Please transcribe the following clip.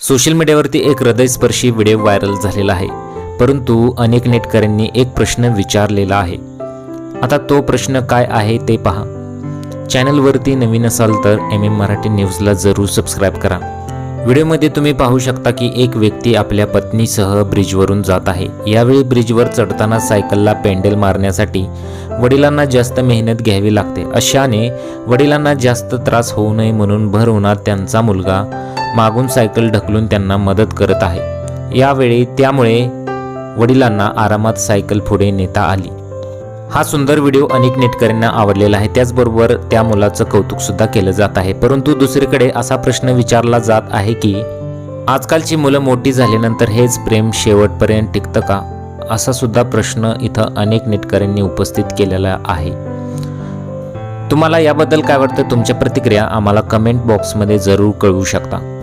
Social मीडियावरती एक हृदयस्पर्शी व्हिडिओ व्हायरल झालेला आहे. परंतु अनेक नेटकऱ्यांनी एक प्रश्न विचारलेला आहे. आता तो प्रश्न काय आहे ते पहा. चॅनलवरती नवीन असाल तर एम एम मराठी न्यूजला जरूर सबस्क्राईब करा. व्हिडिओमध्ये तुम्ही पाहू शकता की एक व्यक्ती आपल्या पत्नीसह ब्रिजवरून जात आहे. यावेळी ब्रिजवर चढताना सायकलला पेंडेल मारण्यासाठी वडिलांना जास्त मेहनत घ्यावी लागते. अशाने वडिलांना जास्त त्रास होऊ नये म्हणून भर उन्हात त्यांचा मुलगा मागून सायकल ढकलून त्यांना मदत करत आहे. यावेळी त्यामुळे वडिलांना आरामात सायकल पुढे नेता आली. हा सुंदर व्हिडिओ अनेक नेटकऱ्यांना आवडलेला आहे. त्याचबरोबर त्या मुलाचं कौतुकसुद्धा केलं जात आहे. परंतु दुसरीकडे असा प्रश्न विचारला जात आहे की आजकालची मुलं मोठी झाल्यानंतर हेच प्रेम शेवटपर्यंत टिकतं का? असा सुद्धा प्रश्न इथं अनेक नेटकऱ्यांनी उपस्थित केलेला आहे. तुम्हाला याबद्दल काय वाटतं? तुमच्या प्रतिक्रिया आम्हाला कमेंट बॉक्समध्ये जरूर कळवू शकता.